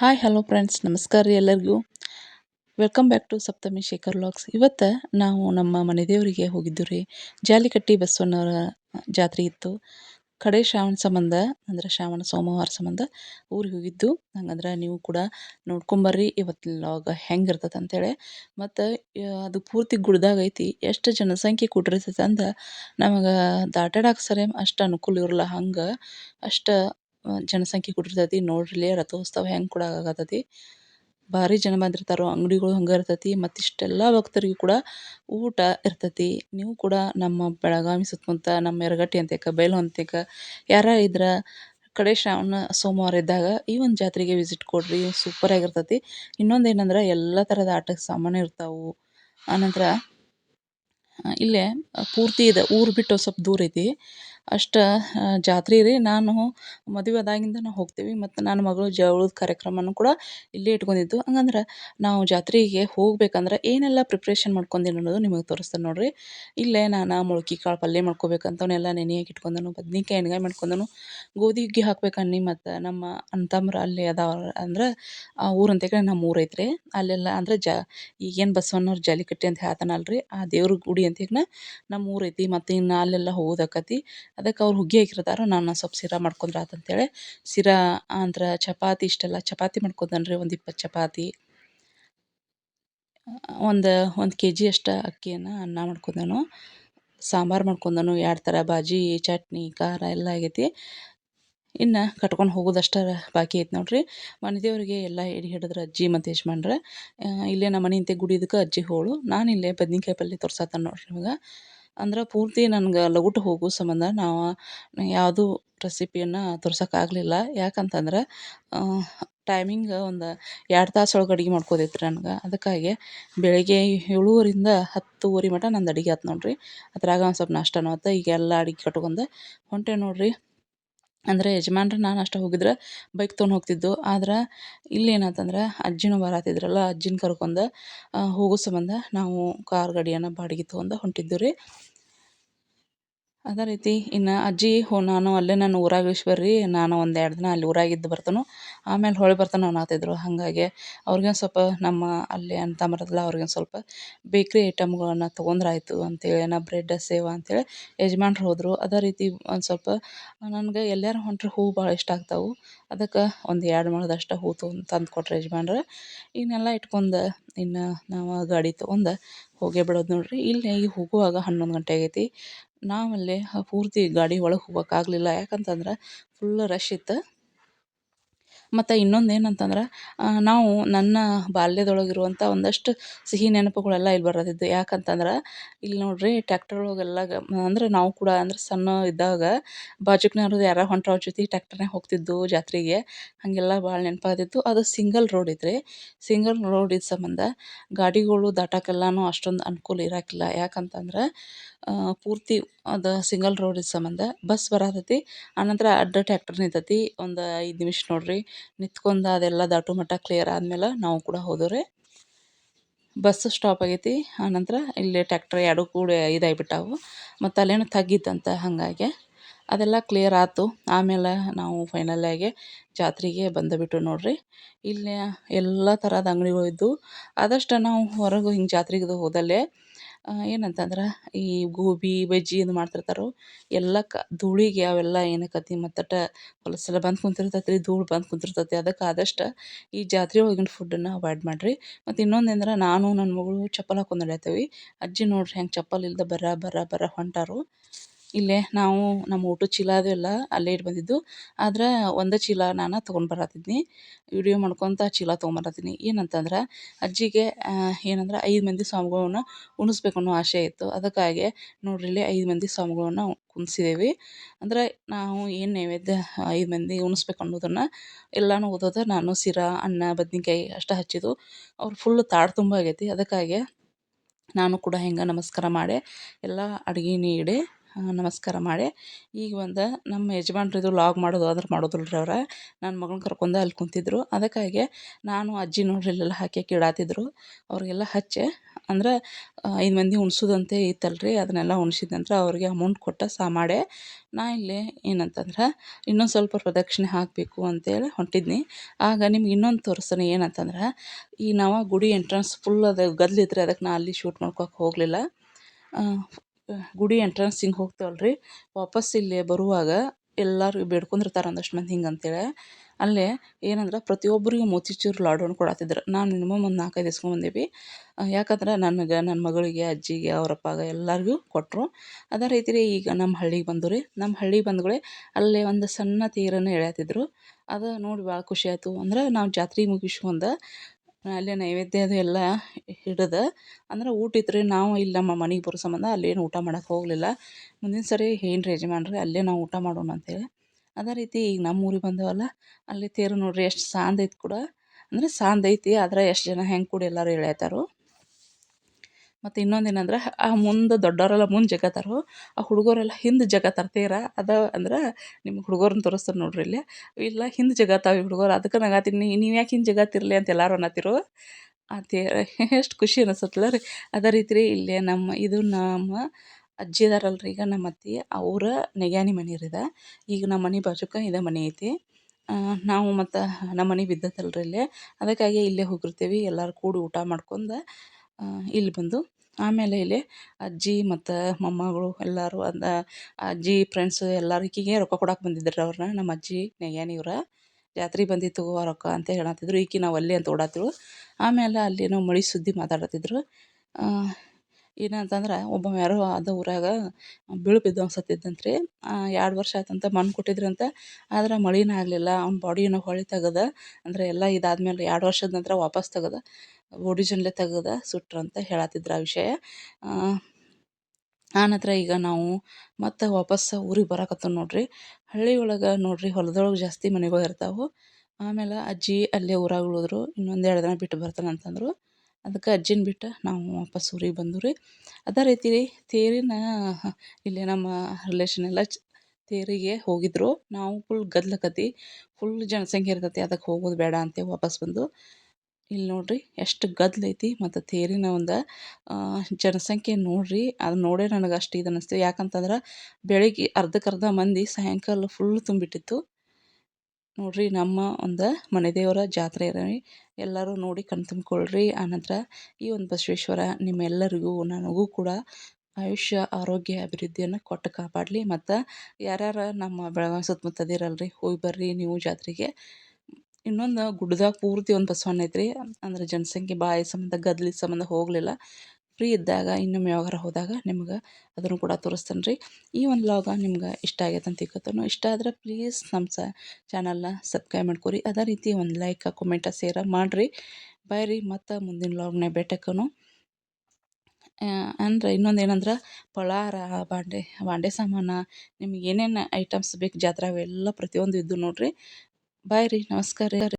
Hi hello friends ನಮಸ್ಕಾರ ರೀ ಎಲ್ಲರಿಗೂ. Welcome back to Saptami Shekhar logs ಇವತ್ತು ನಾವು ನಮ್ಮ ಮನೆ ದೇವರಿಗೆ ಹೋಗಿದ್ದು ರೀ. ಜಾಲಿಕಟ್ಟಿ ಬಸವಣ್ಣವರ ಜಾತ್ರೆ ಇತ್ತು. ಕಡೆ ಶ್ರಾವಣ ಸಂಬಂಧ, ಅಂದ್ರೆ ಶ್ರಾವಣ, ಸೋಮವಾರ ಸಂಬಂಧ ಊರಿಗೆ ಹೋಗಿದ್ದು. ಹಂಗಂದ್ರೆ ನೀವು ಕೂಡ ನೋಡ್ಕೊಂಬರ್ರಿ ಇವತ್ತಿನ ಲಾಗ್ ಹೆಂಗೆ ಇರ್ತದೆ ಅಂತೇಳಿ. ಮತ್ತು ಅದು ಪೂರ್ತಿ ಗುಡ್ದಾಗೈತಿ ಎಷ್ಟು ಜನಸಂಖ್ಯೆ ಕೂಡಿರ್ತೈತೆ ಅಂದ್ರೆ ನಮಗೆ ದಾಟಾಡಕ್ಕೆ ಸರಿ ಅಷ್ಟು ಅನುಕೂಲ ಇರಲ್ಲ. ಹಂಗೆ ಅಷ್ಟು ಜನಸಂಖ್ಯೆ ಕೂಡಿರ್ತೈತಿ ನೋಡ್ರಿ ರಥೋತ್ಸವ ಹೆಂಗೆ ಕೂಡ ಆಗತೈತಿ ಭಾರಿ ಜನ ಬಂದಿರ್ತಾರೋ, ಅಂಗಡಿಗಳು ಹಂಗೆ ಇರ್ತೈತಿ. ಮತ್ತಿಷ್ಟೆಲ್ಲ ಭಕ್ತರಿಗೂ ಕೂಡ ಊಟ ಇರ್ತೈತಿ. ನೀವು ಕೂಡ ನಮ್ಮ ಬೆಳಗಾವಿ ಸುತ್ತಮುತ್ತ ನಮ್ಮ ಯರಗಟ್ಟಿ ಅಂತೇಕ, ಬೈಲು ಅಂತೇಕ, ಯಾರ ಇದ್ರ ಕಡೆ ಶ್ರಾವಣ ಸೋಮವಾರ ಇದ್ದಾಗ ಈ ಒಂದು ಜಾತ್ರೆಗೆ ವಿಸಿಟ್ ಕೊಡ್ರಿ. ಸೂಪರ್ ಆಗಿರ್ತೈತಿ. ಇನ್ನೊಂದು ಏನಂದ್ರೆ, ಎಲ್ಲ ಥರದ ಆಟದ ಸಾಮಾನು ಇರ್ತಾವು. ಆನಂತರ ಇಲ್ಲೇ ಪೂರ್ತಿ ಇದೆ ಊರು ಬಿಟ್ಟು ಸ್ವಲ್ಪ ದೂರ ಐತಿ. ಅಷ್ಟು ಜಾತ್ರೆ ರೀ. ನಾನು ಮದುವೆ ಆದಾಗಿಂದ ನಾವು ಹೋಗ್ತೀವಿ. ಮತ್ತು ನನ್ನ ಮಗಳು ಜವಳದ ಕಾರ್ಯಕ್ರಮನೂ ಕೂಡ ಇಲ್ಲೇ ಇಟ್ಕೊಂಡಿದ್ದು. ಹಂಗಂದ್ರೆ ನಾವು ಜಾತ್ರೆಗೆ ಹೋಗ್ಬೇಕಂದ್ರೆ ಏನೆಲ್ಲ ಪ್ರಿಪ್ರೇಷನ್ ಮಾಡ್ಕೊಂಡೀನಿ ಅನ್ನೋದು ನಿಮಗೆ ತೋರಿಸ್ತೇನೆ ನೋಡಿರಿ. ಇಲ್ಲೇ ನಾನು ಮೊಳ್ಕೆ ಕಾಳು ಪಲ್ಯ ಮಾಡ್ಕೋಬೇಕಂತವನ್ನೆಲ್ಲ ನೆನೆಯಾಗಿ ಇಟ್ಕೊಂಡನು. ಬದ್ನಿಕಾಯಿ ಎಣ್ಗಾಯಿ ಮಾಡ್ಕೊಂಡನು. ಗೋಧಿ ಹುಗ್ಗಿ ಹಾಕ್ಬೇಕನ್ನಿ ಮತ್ತು ನಮ್ಮ ತಮ್ಮ ಅಲ್ಲಿ ಅದಾವ ಅಂದ್ರೆ, ಆ ಊರು ಅಂತೇಳಿ ನಮ್ಮ ಊರು ಐತ್ರಿ. ಅಲ್ಲೆಲ್ಲ ಅಂದ್ರೆ ಜ, ಈಗೇನು ಬಸವಣ್ಣವ್ರ ಜಾಲಿಕಟ್ಟಿ ಅಂತ ಹೇಳ್ತಾನಲ್ರಿ. ಆ ದೇವ್ರ ಗುಡಿ ಅಂತೇಗ್ನ ನಮ್ಮ ಊರು ಐತಿ. ಮತ್ತು ಇನ್ನು ಅಲ್ಲೆಲ್ಲ ಹೋಗೋದಾಕತಿ ಅದಕ್ಕೆ ಅವ್ರು ಹುಗ್ಗಿ ಹಾಕಿರ್ತಾರೆ ನಾನು ಸ್ವಲ್ಪ ಶಿರಾ ಮಾಡ್ಕೊಂಡ್ರೆ ಆತು ಅಂತೇಳಿ ಶಿರಾ ಅಂದ್ರೆ ಚಪಾತಿ ಇಷ್ಟೆಲ್ಲ, ಚಪಾತಿ ಮಾಡ್ಕೊಂಡೇನಿ ರೀ ಒಂದು ಇಪ್ಪತ್ತು ಚಪಾತಿ. ಒಂದು ಒಂದು ಕೆ ಜಿ ಅಷ್ಟು ಅಕ್ಕಿಯನ್ನು ಅನ್ನ ಮಾಡ್ಕೊಂಡನು ಸಾಂಬಾರು ಮಾಡ್ಕೊಂಡನು ಎರಡು ಥರ ಬಾಜಿ, ಚಟ್ನಿ, ಖಾರ ಎಲ್ಲ ಆಗೈತಿ. ಇನ್ನು ಕಟ್ಕೊಂಡು ಹೋಗೋದಷ್ಟೇ ಬಾಕಿ ಐತೆ ನೋಡಿರಿ. ಮನೆದೇವ್ರಿಗೆ ಎಲ್ಲ ಎಡೆ ಹಿಡಿದ್ರೆ ಅಜ್ಜಿ ಮತ್ತು ಯಜಮಾನ್ರೆ ಇಲ್ಲೇ ನಮ್ಮ ಮನೆ ಇಂತೆ ಗುಡಿದಕ್ಕೆ ಅಜ್ಜಿ ಹೋಳು. ನಾನು ಇಲ್ಲೇ ಬದ್ನಿಕಾಯಿ ಪಲ್ಯ ತೋರ್ಸತ್ತಾನ ನೋಡಿರಿ ನಿಮಗೆ. ಅಂದ್ರೆ ಪೂರ್ತಿ ನನ್ಗೆ ಲಗುಟ್ ಹೋಗೋ ಸಂಬಂಧ ನಾವು ಯಾವುದೂ ರೆಸಿಪಿಯನ್ನು ತೋರ್ಸೋಕ್ಕಾಗಲಿಲ್ಲ ಯಾಕಂತಂದ್ರೆ ಟೈಮಿಂಗ್ ಒಂದು ಎರಡು ತಾಸು ಒಳಗೆ ಅಡ್ಗೆ ಮಾಡ್ಕೋದೈತೆ ರೀ ನನ್ಗೆ. ಅದಕ್ಕಾಗಿ ಬೆಳಗ್ಗೆ ಏಳುವರಿಂದ ಹತ್ತುವರೆ ಮಟ ನಂದು ಅಡುಗೆ ಆತು ನೋಡಿರಿ. ಅದ್ರಾಗ ಒಂದು ಸ್ವಲ್ಪ ನಾಷ್ಟನೂ ಆತ. ಈಗ ಎಲ್ಲ ಅಡುಗೆ ಕಟ್ಕೊಂಡು ಹೊಂಟೆ ನೋಡಿರಿ. ಅಂದರೆ ಯಜಮಾನ್ರು ನಾನು ಅಷ್ಟೇ ಹೋಗಿದ್ರೆ ಬೈಕ್ ತೊಗೊಂಡು ಹೋಗ್ತಿದ್ದು. ಆದ್ರೆ ಇಲ್ಲಿ ಏನಾತಂದ್ರೆ ಅಜ್ಜಿನೂ ಬರತ್ತಿದ್ರಲ್ಲ ಅಜ್ಜಿನ ಕರ್ಕೊಂಡು ಹೋಗೋ ಸಂಬಂಧ ನಾವು ಕಾರ್ ಗಾಡಿಯನ್ನು ಬಾಡಿಗೆ ತೊಗೊಂಡು ಹೊಂಟಿದ್ದು ರೀ ಅದೇ ರೀತಿ ಇನ್ನು ಅಜ್ಜಿ, ಹೋ, ನಾನು ಅಲ್ಲೇ ನಾನು ಊರಾಗ ಬರ್ರಿ ನಾನು ಒಂದು ಎರಡು ದಿನ ಅಲ್ಲಿ ಊರಾಗಿದ್ದು ಬರ್ತನು. ಆಮೇಲೆ ಹೊಳ್ಳಿ ಬರ್ತಾನೆ ಅನ್ನತ್ತಿದ್ರು. ಹಾಗಾಗಿ ಅವ್ರಿಗೆ ಸ್ವಲ್ಪ ನಮ್ಮ ಅಲ್ಲಿ ಅಣ್ಣ ತಮ್ಮರಲ್ಲ ಅವ್ರಿಗೆ ಸ್ವಲ್ಪ ಬೇಕ್ರಿ ಐಟಮ್ಗಳನ್ನು ತೊಗೊಂಡ್ರಾಯ್ತು ಅಂತೇಳಿ ನಾ ಬ್ರೆಡ್ ಸೇವ ಅಂತೇಳಿ ಯಜಮಾನ್ರು ಹೋದರು. ಅದೇ ರೀತಿ ಒಂದು ಸ್ವಲ್ಪ, ನನ್ಗೆ ಎಲ್ಲಾರು ಹೊಂಟ್ರೆ ಹೂವು ಭಾಳ ಇಷ್ಟ ಆಗ್ತಾವೆ. ಅದಕ್ಕೆ ಒಂದು ಎರಡು ಮೊಳದಷ್ಟು ಹೂ ತೊಗೊಂಡು ತಂದು ಕೊಟ್ರೆ ಯಜಮಾನ್ರು. ಇವನ್ನೆಲ್ಲ ಇಟ್ಕೊಂಡು ಇನ್ನು ನಾವು ಗಾಡಿ ತೊಗೊಂಡು ಹೋಗೇ ಬಿಡೋದು ನೋಡಿರಿ. ಇಲ್ಲಿ ಈಗ ಹೋಗುವಾಗ ಹನ್ನೊಂದು ಗಂಟೆ ಆಗೈತಿ. ನಾವಲ್ಲೇ ಪೂರ್ತಿ ಗಾಡಿ ಒಳಗೆ ಹೋಗೋಕ್ಕಾಗಲಿಲ್ಲ ಯಾಕಂತಂದ್ರೆ ಫುಲ್ ರಶ್ ಇತ್ತು. ಮತ್ತು ಇನ್ನೊಂದು ಏನಂತಂದ್ರೆ ನಾವು ನನ್ನ ಬಾಲ್ಯದೊಳಗಿರುವಂಥ ಒಂದಷ್ಟು ಸಿಹಿ ನೆನಪುಗಳೆಲ್ಲ ಇಲ್ಲಿ ಬರೋದಿದ್ದು. ಯಾಕಂತಂದ್ರೆ, ಇಲ್ಲಿ ನೋಡಿರಿ ಟ್ಯಾಕ್ಟರ್ ಒಳಗೆಲ್ಲ ಅಂದ್ರೆ ನಾವು ಕೂಡ ಅಂದ್ರೆ ಸಣ್ಣ ಇದ್ದಾಗ ಬಾಜುಕ್ನವ್ರದ್ದು ಯಾರೋ ಹೊಂಟ್ರ ಅವ್ರ ಜೊತೆ ಟ್ಯಾಕ್ಟರ್ನಾಗ ಹೋಗ್ತಿದ್ದು ಜಾತ್ರೆಗೆ. ಹಾಗೆಲ್ಲ ಭಾಳ ನೆನಪಾಗ್ತಿತ್ತು. ಅದು ಸಿಂಗಲ್ ರೋಡ್ ಐತ್ರಿ. ಸಿಂಗಲ್ ರೋಡ್ ಇದ್ದ ಸಂಬಂಧ ಗಾಡಿಗಳು ದಾಟಕ್ಕೆಲ್ಲನೂ ಅಷ್ಟೊಂದು ಅನುಕೂಲ ಇರಾಕಿಲ್ಲ. ಯಾಕಂತಂದ್ರೆ ಪೂರ್ತಿ ಅದು ಸಿಂಗಲ್ ರೋಡ್ ಇದ್ದ ಸಂಬಂಧ ಬಸ್ ಬರತೈತಿ. ಆನಂತರ ಅಡ್ಡ ಟ್ಯಾಕ್ಟರ್ ನಿಂತೈತಿ ಒಂದು ಐದು ನಿಮಿಷ ನೋಡಿರಿ. ನಿಂತ್ಕೊಂಡು ಅದೆಲ್ಲ ದಾಟು ಮಟ್ಟ ಕ್ಲಿಯರ್ ಆದ್ಮೇಲೆ ನಾವು ಕೂಡ ಹೋದೆವು ಬಸ್ ಸ್ಟಾಪ್ ಆಗೈತಿ ಆನಂತರ ಇಲ್ಲಿ ಟ್ಯಾಕ್ಟರ್ ಎರಡು ಕೂಡ ಇದಾಗಿಬಿಟ್ಟಾವು ಮತ್ತು ಅಲ್ಲೇನೋ ತಗ್ಗಿದ್ದಂತ ಹಾಗಾಗಿ. ಅದೆಲ್ಲ ಕ್ಲಿಯರ್ ಆಯ್ತು ಆಮೇಲೆ ನಾವು ಫೈನಲ್ಲಾಗಿ ಜಾತ್ರೆಗೆ ಬಂದುಬಿಟ್ಟು ನೋಡ್ರಿ. ಇಲ್ಲಿ ಎಲ್ಲ ಥರದ ಅಂಗಡಿಗಳು ಇದ್ದವು ಆದಷ್ಟು ನಾವು ಹೊರಗೆ ಹಿಂಗೆ ಜಾತ್ರೆಗೆ ಹೋದಲ್ಲೇ ಏನಂತಂದ್ರೆ ಈ ಗೋಬಿ, ಬಜ್ಜಿ ಇದು ಮಾಡ್ತಿರ್ತಾರೋ ಎಲ್ಲ ಕ ಧೂಳಿಗೆ ಅವೆಲ್ಲ ಏನಾಕತಿ ಮತ್ತಟ ಹೊಲಸೆಲ್ಲ ಬಂದು ಕುಂತಿರ್ತೈತೆ ರೀ ಧೂಳು ಬಂದು ಕುಂತಿರ್ತೈತಿ ಅದಕ್ಕೆ ಆದಷ್ಟು ಈ ಜಾತ್ರೆ ಒಳಗಿನ ಫುಡ್ಡನ್ನು ಅವಾಯ್ಡ್ ಮಾಡಿರಿ. ಮತ್ತು ಇನ್ನೊಂದು ಏನಂದ್ರೆ ನಾನು ನನ್ನ ಮಗಳು ಚಪ್ಪಲ್ ಹಾಕೊಂಡು ನಡೆಯತ್ತೀವಿ ಅಜ್ಜಿ ನೋಡಿರಿ ಹೆಂಗೆ ಚಪ್ಪಲ್ ಇಲ್ಲದೆ ಬರ ಬರ ಬರ ಹೊಂಟಾರು. ಇಲ್ಲೇ ನಾವು ನಮ್ಮ ಊಟದ ಚೀಲ ಅದು ಎಲ್ಲ ಅಲ್ಲೇ ಇಟ್ಟು ಬಂದಿದ್ದು. ಆದ್ರೆ ಒಂದು ಚೀಲ ನಾನು ತೊಗೊಂಡು ಬರತ್ತಿದ್ನಿ. ವಿಡಿಯೋ ಮಾಡ್ಕೊತ ಚೀಲ ತೊಗೊಂಬರತ್ತೀನಿ ಏನಂತಂದ್ರೆ ಅಜ್ಜಿಗೆ ಏನಂದ್ರೆ ಐದು ಮಂದಿ ಸ್ವಾಮಿಗಳನ್ನ ಉಣಿಸ್ಬೇಕು ಅನ್ನೋ ಆಸೆ ಇತ್ತು. ಅದಕ್ಕಾಗಿ ನೋಡ್ರಿ ಇಲ್ಲಿ ಐದು ಮಂದಿ ಸ್ವಾಮಿಗಳನ್ನ ಕುಂದ್ಸಿದೇವೆ ಅಂದ್ರೆ ನಾವು ಏನು ನೈವೇದ್ಯ ಐದು ಮಂದಿ ಉಣಿಸ್ಬೇಕು ಅನ್ನೋದನ್ನು ಎಲ್ಲಾನು ಓದೋದು ನಾನು ಸಿರ ಅನ್ನ, ಬದ್ನಿಕಾಯಿ ಅಷ್ಟು ಹಚ್ಚಿದ್ದು. ಅವ್ರು ಫುಲ್ ತಾಡ್ ತುಂಬ ಆಗೈತಿ. ಅದಕ್ಕಾಗಿ ನಾನು ಕೂಡ ಹೆಂಗೆ ನಮಸ್ಕಾರ ಮಾಡಿ ಎಲ್ಲ ಅಡುಗೆ ನೀಡಿ ನಮಸ್ಕಾರ ಮಾಡಿ. ಈಗ ಒಂದು ನಮ್ಮ ಯಜಮಾನ್ರಿದು ಲಾಗ್ ಮಾಡೋದು, ಅಂದ್ರೆ ಮಾಡೋದಿಲ್ಲ ರೀ ಅವ್ರು. ನನ್ನ ಮಗನ ಕರ್ಕೊಂಡು ಅಲ್ಲಿ ಕುಂತಿದ್ರು. ಅದಕ್ಕಾಗಿ ನಾನು ಅಜ್ಜಿ ನೋಡ್ರಿ ಇಲ್ಲೆಲ್ಲ ಹಾಕಿ ಇಡಾತಿದ್ರು ಅವ್ರಿಗೆಲ್ಲ ಹಚ್ಚೆ. ಅಂದ್ರೆ ಐದು ಮಂದಿ ಉಣ್ಸೋದಂತೆ ಇತ್ತಲ್ರಿ, ಅದನ್ನೆಲ್ಲ ಉಣ್ಸಿದ ನಂತರ ಅವ್ರಿಗೆ ಅಮೌಂಟ್ ಕೊಟ್ಟ ಸಹ ಮಾಡೆ. ನಾ ಇಲ್ಲಿ ಏನಂತಂದ್ರೆ, ಇನ್ನೊಂದು ಸ್ವಲ್ಪ ಪ್ರದಕ್ಷಿಣೆ ಹಾಕಬೇಕು ಅಂತೇಳಿ ಹೊಂಟಿದ್ನಿ. ಆಗ ನಿಮ್ಗೆ ಇನ್ನೊಂದು ತೋರಿಸ್ತಾನೆ ಏನಂತಂದ್ರೆ, ಈ ನಾವು ಗುಡಿ ಎಂಟ್ರೆನ್ಸ್ ಫುಲ್ ಅದು ಗದ್ಲ ಇತ್ತು ಅದಕ್ಕೆ ನಾ ಅಲ್ಲಿ ಶೂಟ್ ಮಾಡ್ಕೊಕ್ಕೆ ಹೋಗಲಿಲ್ಲ. ಗುಡಿ ಎಂಟ್ರೆನ್ಸ್ ಹಿಂಗೆ ರೀ ವಾಪಸ್ ಇಲ್ಲಿ ಬರುವಾಗ ಎಲ್ಲರೂ ಬೇಡ್ಕೊಂಡಿರ್ತಾರೆ ಒಂದಷ್ಟು ಮಂದಿ ಹಿಂಗೆ ಅಂತೇಳಿ. ಅಲ್ಲೇ ಏನಂದ್ರೆ ಪ್ರತಿಯೊಬ್ಬರಿಗೂ ಮೋತಿಚೂರ್ ಲಾಡುನ ಕೊಡತ್ತಿದ್ರು ನಾನು ಮಿನಿಮಮ್ ಒಂದು ನಾಲ್ಕೈದು ಇಸ್ಕೊಂಬಂದೀವಿ ಯಾಕಂದ್ರೆ ನನಗೆ ನನ್ನ ಮಗಳಿಗೆ, ಅಜ್ಜಿಗೆ ಅವ್ರ ಅಪ್ಪಗೆ ಎಲ್ಲರಿಗೂ ಕೊಟ್ಟರು ಅದೇ ರೀತಿ ಈಗ ನಮ್ಮ ಹಳ್ಳಿಗೆ ಬಂದು ರೀ ನಮ್ಮ ಹಳ್ಳಿಗೆ ಬಂದ್ಗಳೇ ಅಲ್ಲೇ ಒಂದು ಸಣ್ಣ ತೀರನ್ನು ಎಳೆಯತ್ತಿದ್ರು ಅದು ನೋಡಿ ಭಾಳ ಖುಷಿ ಆಯಿತು. ಅಂದ್ರೆ ನಾವು ಜಾತ್ರೆ ಮುಗಿಸ್ಕೊಂಡ ಅಲ್ಲೇ ನೈವೇದ್ಯ ಅದು ಎಲ್ಲ ಹಿಡಿದು ಅಂದ್ರೆ ಊಟ ಇತ್ತು ರೀ ನಾವು ಇಲ್ಲಿ ನಮ್ಮ ಮನೆಗೆ ಬರೋ ಸಂಬಂಧ ಅಲ್ಲೇನು ಊಟ ಮಾಡಕ್ಕೆ ಹೋಗಲಿಲ್ಲ. ಮುಂದಿನ ಸರಿ ಏನು ರೀ ಯಜಮಾನ್ರಿ, ಅಲ್ಲೇ ನಾವು ಊಟ ಮಾಡೋಣ ಅಂತೇಳಿ. ಅದೇ ರೀತಿ ಈಗ ನಮ್ಮ ಊರಿಗೆ ಬಂದವಲ್ಲ, ಅಲ್ಲಿ ತೇರು ನೋಡಿರಿ, ಎಷ್ಟು ಸಾಂದ್ ಐತೆ ಕೂಡ. ಅಂದರೆ ಸಾಂದ್ ಐತಿ, ಆದ್ರೆ ಎಷ್ಟು ಜನ ಹೆಂಗೆ ಕೂಡಿ ಎಲ್ಲರೂ ಎಳ್ಯಾತಾರೋ. ಮತ್ತು ಇನ್ನೊಂದೇನಂದ್ರೆ ಆ ಮುಂದೆ ದೊಡ್ಡವರೆಲ್ಲ ಮುಂದೆ ಜಗತ್ತಾರೋ ಆ ಹುಡುಗರೆಲ್ಲ ಹಿಂದೆ ಜಗತ್ತಾರ ತೇರ ಅದು ಅಂದ್ರೆ ನಿಮ್ಗೆ ಹುಡುಗರನ್ನ ತೋರಿಸ್ತಾರೆ ನೋಡ್ರಿ ಇಲ್ಲಿ. ಇಲ್ಲ, ಹಿಂದೆ ಜಗತ್ತಾವ ಹುಡುಗರು, ಅದಕ್ಕೆ ನಗಾತೀನಿ ನೀವು ಯಾಕೆ ಹಿಂದೆ ಜಗತ್ತಿರಲಿ ಅಂತ ಎಲ್ಲರೂ ಅನ್ನತ್ತಿರು. ತೇರು ಎಷ್ಟು ಖುಷಿ ಅನಿಸುತ್ತಲ್ಲ ರೀ. ಅದೇ ರೀತಿ ರೀ ಇಲ್ಲೇ ನಮ್ಮ, ಇದು ನಮ್ಮ ಅಜ್ಜಿದಾರಲ್ರಿ, ಈಗ ನಮ್ಮ ಅತ್ತೆ, ಅವರ ನೆಗ್ಯಾನಿ ಮನೆ ರೀ ಇದು. ಈಗ ನಮ್ಮ ಮನೆ ಬಾಜುಕ ಇದೇ ಮನೆ ಐತಿ. ನಾವು ಮತ್ತು ನಮ್ಮ ಮನೆ ಬಿದ್ದತ್ತಲ್ರಿ ಇಲ್ಲೇ. ಅದಕ್ಕಾಗಿ ಇಲ್ಲೇ ಹೋಗಿರ್ತೀವಿ, ಎಲ್ಲರೂ ಕೂಡಿ ಊಟ ಮಾಡ್ಕೊಂಡು ಇಲ್ಲಿ ಬಂದು. ಆಮೇಲೆ ಇಲ್ಲಿ ಅಜ್ಜಿ ಮತ್ತು ಮೊಮ್ಮಗಳು ಎಲ್ಲರೂ ಅಂದ, ಅಜ್ಜಿ ಫ್ರೆಂಡ್ಸು ಎಲ್ಲರೂ ಈಕಿಗೆ ರೊಕ್ಕ ಕೊಡಕ್ಕೆ ಬಂದಿದ್ರು ಅವ್ರನ್ನ ನಮ್ಮ ಅಜ್ಜಿ ನೆಗ್ಯಾನ ಇವ್ರು. ಜಾತ್ರೆ ಬಂದಿತ್ತು ತಗೋ ರೊಕ್ಕ ಅಂತ ಹೇಳತ್ತಿದ್ರು ಈಕಿ ನಾವು ಅಲ್ಲಿ ಅಂತ ಓಡಾತಿದ್ರು ಆಮೇಲೆ ಅಲ್ಲೇನೋ ಮಳೆ ಸುದ್ದಿ ಮಾತಾಡತ್ತಿದ್ರು ಏನಂತಂದ್ರೆ, ಒಬ್ಬ ಯಾರೋ ಅದ ಊರಾಗ ಬೀಳು ಬಿದ್ದು ಸತ್ತಿದ್ದಂತೆ ರೀ ಎರಡು ವರ್ಷ ಆಯ್ತಂತ ಮಣ್ಣು ಕೊಟ್ಟಿದ್ರಂತೆ. ಆದ್ರೆ ಮಳಿನ ಆಗಲಿಲ್ಲ. ಅವ್ನ ಬಾಡಿನ ಹೊಳ್ಳಿ ತಗದ. ಅಂದರೆ ಎಲ್ಲ ಇದಾದ್ಮೇಲೆ ಎರಡು ವರ್ಷದ ನಂತರ ವಾಪಸ್ ತೆಗ್ದು. ಒಡಿಜಿನ್ಲೆ ತೆಗ್ದು, ಸುಟ್ರಂತ ಹೇಳತ್ತಿದ್ರು ಆ ವಿಷಯ. ಆನಂತರ ಈಗ ನಾವು ಮತ್ತೆ ವಾಪಸ್ ಊರಿಗೆ ಬರಾಕತ್ತೀವಿ ನೋಡ್ರಿ. ಹಳ್ಳಿ ಒಳಗೆ ನೋಡ್ರಿ ಹೊಲದೊಳಗೆ ಜಾಸ್ತಿ ಮನೆಗಳು ಇರ್ತಾವೆ. ಆಮೇಲೆ ಅಜ್ಜಿ ಅಲ್ಲೇ ಊರಾಗ ಉಳಿದ್ರು. ಇನ್ನೊಂದು ಎರಡು ದಿನ ಬಿಟ್ಟು ಬರ್ತಾನೆ ಅಂತಂದರು ಅದಕ್ಕೆ ಅಜ್ಜಿನ ಬಿಟ್ಟು ನಾವು ವಾಪಸ್ ಊರಿಗೆ ಬಂದು ರೀ. ಅದೇ ರೀತಿ ತೇರಿನ, ಇಲ್ಲಿ ನಮ್ಮ ರಿಲೇಷನ್ ಎಲ್ಲ ಚ್, ತೇರಿಗೆ ಹೋಗಿದ್ದರು ನಾವು ಫುಲ್ ಗದ್ಲಕತಿ ಫುಲ್ ಜನಸಂಖ್ಯೆ ಇರ್ತತಿ, ಅದಕ್ಕೆ ಹೋಗೋದು ಬೇಡ ಅಂತ ವಾಪಸ್ ಬಂದು. ಇಲ್ಲಿ ನೋಡ್ರಿ, ಎಷ್ಟು ಗದ್ಲೈತಿ ಮತ್ತು ತೇರಿನ ಒಂದು ಜನಸಂಖ್ಯೆ ನೋಡ್ರಿ. ಅದು ನೋಡೇ ನನಗೆ ಅಷ್ಟು ಇದು ಅನ್ನಿಸ್ತು ಯಾಕಂತಂದ್ರೆ ಬೆಳಿಗ್ಗೆ ಅರ್ಧಕ್ಕರ್ಧ ಮಂದಿ ಸಾಯಂಕಾಲ ಫುಲ್ ತುಂಬಿಟ್ಟಿತ್ತು. ನೋಡಿರಿ ನಮ್ಮ ಒಂದು ಮನೆ ದೇವರ ಜಾತ್ರೆ ರೀ. ಎಲ್ಲರೂ ನೋಡಿ ಕಣ್ ತುಂಬಿಕೊಳ್ರಿ. ಆನಂತರ ಈ ಒಂದು ಬಸವೇಶ್ವರ ನಿಮ್ಮೆಲ್ಲರಿಗೂ, ನನಗೂ ಕೂಡ ಆಯುಷ್ಯ, ಆರೋಗ್ಯ, ಅಭಿವೃದ್ಧಿಯನ್ನು ಕೊಟ್ಟು ಕಾಪಾಡಲಿ. ಮತ್ತು ಯಾರ್ಯಾರು ನಮ್ಮ ಬೆಳಗಾವಿ ಸುತ್ತಮುತ್ತ ಅದಿರಲ್ರಿ ಹೋಗಿ ಬರ್ರಿ ನೀವು ಜಾತ್ರೆಗೆ. ಇನ್ನೊಂದು ಗುಡ್ಡದಾಗ ಪೂರ್ತಿ ಒಂದು ಬಸವಣ್ಣ ಐತ್ರಿ. ಅಂದ್ರೆ ಜನಸಂಖ್ಯೆ ಬಾಯಿ ಸಂಬಂಧ ಗದ್ಲಿದ ಸಂಬಂಧ ಹೋಗಲಿಲ್ಲ. ಫ್ರೀ ಇದ್ದಾಗ ಇನ್ನೊಮ್ಮೆ ಯಾವಾಗಾರ ಹೋದಾಗ ನಿಮ್ಗೆ ಅದನ್ನು ಕೂಡ ತೋರಿಸ್ತೇನೆ ರೀ. ಈ ಒಂದು ಲಾಗ ನಿಮ್ಗೆ ಇಷ್ಟ ಆಗೈತೆ ಅಂತ ಇಕ್ಕತ್ತನು ಇಷ್ಟ ಆದ್ರೆ ಪ್ಲೀಸ್ ನಮ್ಮ ಸ ಚಾನಲ್ನ ಸಬ್ಸ್ಕ್ರೈಬ್ ಮಾಡ್ಕೊರಿ. ಅದೇ ರೀತಿ ಒಂದು ಲೈಕ್ ಕಮೆಂಟ ಸೇರ ಮಾಡಿರಿ. ಬಾಯ್ ರೀ. ಮತ್ತು ಮುಂದಿನ ಲಾಗ್ನಾಗ ಭೇಟಿಯಾಕೋನು ಅಂದ್ರೆ ಇನ್ನೊಂದು ಏನಂದ್ರೆ ಪಳಾರ ಬಾಂಡೆ ಬಾಂಡೆ ಸಾಮಾನು, ನಿಮ್ಗೆ ಏನೇನು ಐಟಮ್ಸ್ ಬೇಕು ಜಾತ್ರೆ ಅವೆಲ್ಲ ಪ್ರತಿಯೊಂದು ಇದ್ದು ನೋಡಿರಿ. ಬಾಯ್ ರೀ. ನಮಸ್ಕಾರ ರೀ.